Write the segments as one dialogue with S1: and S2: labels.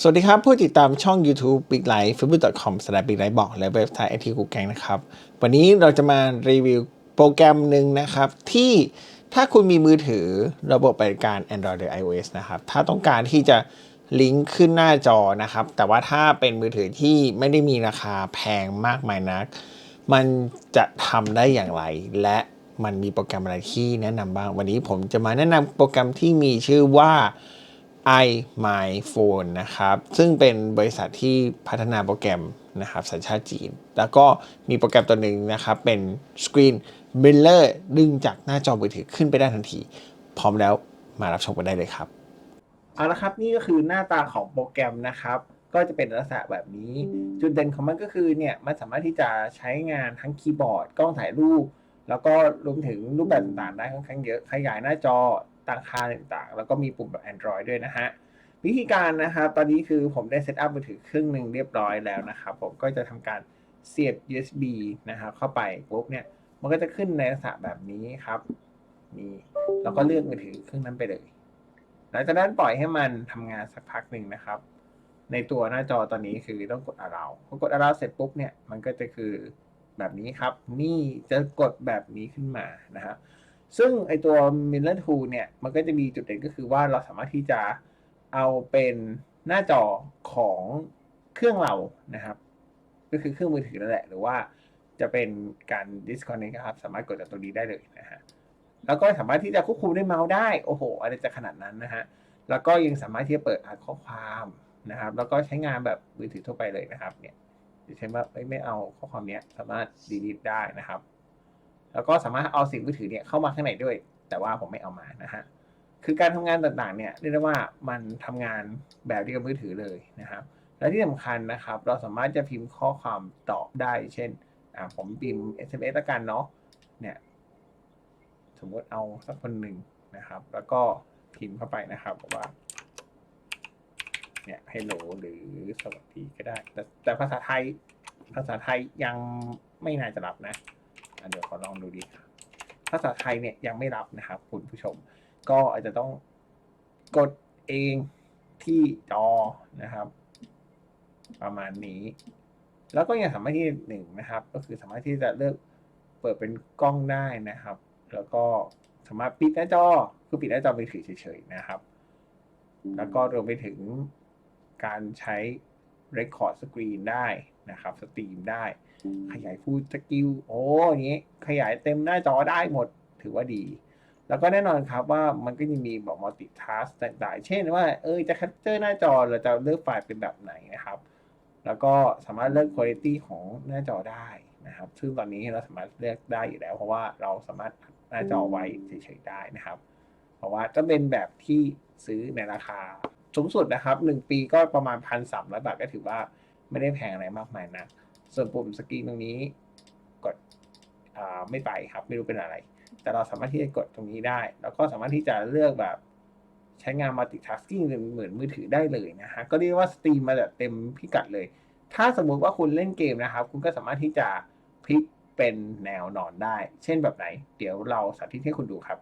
S1: สวัสดีครับ ผู้ติดตามช่อง YouTube Big Life f a c e b o o k c o m s l a Big Life บอกและเว็บไซต์ไอทีกูแกงนะครับ วันนี้เราจะมารีวิวโปรแกรมหนึ่งนะครับ ที่ถ้าคุณมีมือถือระบบปฏิการ Android หรือ iOS นะครับ ถ้าต้องการที่จะลิงก์ขึ้นหน้าจอนะครับ แต่ว่าถ้าเป็นมือถือที่ไม่ได้มีราคาแพงมากมายนัก มันจะทำได้อย่างไร และมันมีโปรแกรมอะไรที่แนะนำบ้าง วันนี้ผมจะมาแนะนำโปรแกรมที่มีชื่อว่า i my phone นะครับ ซึ่งเป็นบริษัทที่พัฒนาโปรแกรมนะครับสัญชาติจีน แล้วก็มีโปรแกรมตัวหนึ่งนะครับ เป็น Screen Mirror ดึงจากหน้าจอมือถือขึ้นไปได้ทันที พร้อมแล้วมารับชมกันได้เลยครับ เอาละครับ นี่ก็คือหน้าตาของโปรแกรมนะครับ ก็จะเป็นลักษณะแบบนี้ จุดเด่นของมันก็คือเนี่ยมันสามารถที่จะใช้งานทั้งคีย์บอร์ด กล้องถ่ายรูป แล้วก็รวมถึงรูปแบบต่างๆได้ค่อนข้างเยอะขยายหน้าจอ ตั้งค่าต่างๆ แล้วก็มีปุ่มแบบ Android ด้วยนะฮะวิธีการนะครับตอนนี้คือผมได้เซตอัพมือถือเครื่องหนึ่งเรียบร้อยแล้วนะครับผมก็จะทำการเสียบ USB นะครับเข้าไปปุ๊บเนี่ยมันก็จะขึ้นในลักษณะแบบนี้ครับนี่แล้วก็เลือกมือถือเครื่องนั้นไปเลยหลังจากนั้นปล่อยให้มันทำงานสักพักหนึ่งนะครับ ในตัวหน้าจอตอนนี้คือต้องกด allow พอกด allow เสร็จปุ๊บเนี่ยมันก็จะคือแบบนี้ครับ นี่จะกดแบบนี้ขึ้นมานะครับ ซึ่งไอตัว Mirror Tool เนี่ย มันก็จะมีจุดเด่นก็คือว่าเราสามารถที่จะเอาเป็นหน้าจอของเครื่องเรานะครับ ก็คือเครื่องมือถือนั่นแหละ หรือว่าจะเป็นการ disconnect นะครับ สามารถกดจากตรงนี้ได้เลยนะฮะแล้วก็สามารถที่จะควบคุมด้วยเมาส์ได้ โอ้โห อะไรจะขนาดนั้นนะฮะ แล้วก็ยังสามารถที่จะเปิดอ่านข้อความนะครับ แล้วก็ใช้งานแบบมือถือทั่วไปเลยนะครับ เนี่ยอย่างเช่นว่าไม่เอาข้อความเนี้ยสามารถ delete ได้นะครับ แล้วก็สามารถเอาสิ่งมือถือเนี่ยเข้ามาข้างในด้วย แต่ว่าผมไม่เอามานะฮะคือการทำงานต่างๆเนี่ยเรียกได้ว่ามันทำงานแบบเดียวกับมือถือเลยนะครับ และที่สำคัญนะครับ เราสามารถจะพิมพ์ข้อความตอบได้ เช่นอ่าผมพิมพ์ SMS ละกันเนาะเนี่ยสมมติเอาสักคนหนึ่งนะครับ แล้วก็พิมพ์เข้าไปนะครับว่าเนี่ย hello หรือสวัสดีก็ได้ แต่แต่ภาษาไทย ภาษาไทยยังไม่น่าจะรับนะ เดี๋ยวขอลองดูดีครับภาษาไทยเนี่ยยังไม่รับนะครับคุณผู้ชม ก็อาจจะต้องกดเองที่จอนะครับ ประมาณนี้ แล้วก็ยังสามารถที่หนึ่งนะครับ ก็คือสามารถที่จะเลือกเปิดเป็นกล้องได้นะครับ แล้วก็สามารถปิดหน้าจอคือปิดหน้าจอมือถือเฉยๆนะครับ แล้วก็รวมไปถึงการใช้ Record Screen ได้นะครับสตรีมได้ ขยายฟูลสกิลโอ้อยางนี้ขยายเต็มหน้าจอได้หมดถือว่าดี แล้วก็แน่นอนครับว่ามันก็ยังมีบอกมัลติทัสต่างๆ เช่นว่าเออจะแคปเจอร์หน้าจอเราจะเลือกไฟล์เป็นแบบไหนนะครับ แล้วก็สามารถเลือกคุณภาพของหน้าจอได้นะครับ ซึ่งตอนนี้เราสามารถเลือกได้อยู่แล้ว เพราะว่าเราสามารถอัดหน้าจอไว้เฉยๆได้นะครับ เพราะว่าจะเป็นแบบที่ซื้อในราคาสูงสุดนะครับหนึ่งปีก็ประมาณพันสามร้อยบาทก็ถือว่าไม่ได้แพงอะไรมากมายนะ ส่วนปุ่มสกรีนตรงนี้กดไม่ไปครับไม่รู้เป็นอะไร แต่เราสามารถที่จะกดตรงนี้ได้ แล้วก็สามารถที่จะเลือกแบบใช้งาน multitasking เหมือนมือถือได้เลยนะฮะ ก็เรียกว่าสตรีมมาแบบเต็มพิกัดเลย ถ้าสมมุติว่าคุณเล่นเกมนะครับ คุณก็สามารถที่จะพลิกเป็นแนวนอนได้ เช่นแบบไหน เดี๋ยวเราสาธิตให้คุณดูครับ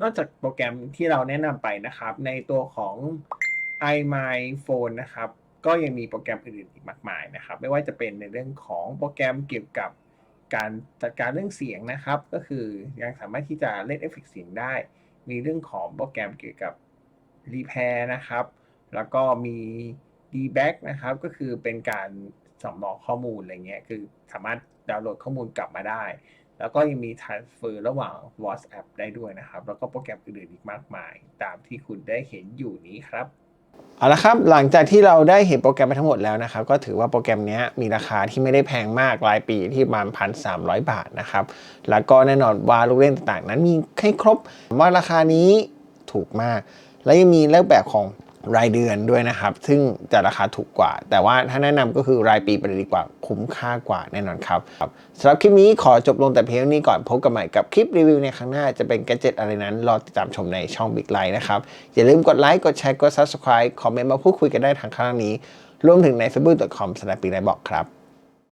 S1: นอกจากโปรแกรมที่เราแนะนำไปนะครับ ในตัวของ iMy Phone นะครับ ก็ยังมีโปรแกรมอื่นๆอีกมากมายนะครับ ไม่ว่าจะเป็นในเรื่องของโปรแกรมเกี่ยวกับการจัดการเรื่องเสียงนะครับ ก็คือยังสามารถที่จะเล่นเอฟเฟกเสียงได้ มีเรื่องของโปรแกรมเกี่ยวกับ Repair นะครับ แล้วก็มี debug นะครับ ก็คือเป็นการสำรองข้อมูลอะไรเงี้ย คือสามารถดาวน์โหลดข้อมูลกลับมาได้ แล้วก็ยังมี transfer ระหว่าง WhatsApp ได้ด้วยนะครับ แล้วก็โปรแกรมอื่นๆอีกมากมาย ตามที่คุณได้เห็นอยู่นี้ครับเอาละครับ หลังจากที่เราได้เห็นโปรแกรมไปทั้งหมดแล้วนะครับ ก็ถือว่าโปรแกรมนี้มีราคาที่ไม่ได้แพงมากรายปีที่ประมาณพันสามบาทนะครับ แล้วก็แน่นอนว่าลูกเล่นต่างๆ นั้นมีให้ครบว่าราคานี้ถูกมาก และยังมีรูปแบบของ รายเดือนด้วยนะครับ ซึ่งจะราคาถูกกว่า แต่ว่าถ้าแนะนำก็คือรายปีไปเลยดีกว่าคุ้มค่ากว่าแน่นอนครับสำหรับคลิปนี้ขอจบลงแต่เพียงเท่านี้ก่อนพบกันใหม่กับคลิปรีวิวในครั้งหน้าจะเป็นแกจิตอะไรนั้น รอติดตามชมในช่อง Big l i นะครับ อย่าลืมกดไลค์กดแชร์กด Subscribe คอมเมนต์มาพูดคุยกันได้ทางข้างล่างนี้ รวมถึงใน facebook.com/biglight บอกครับ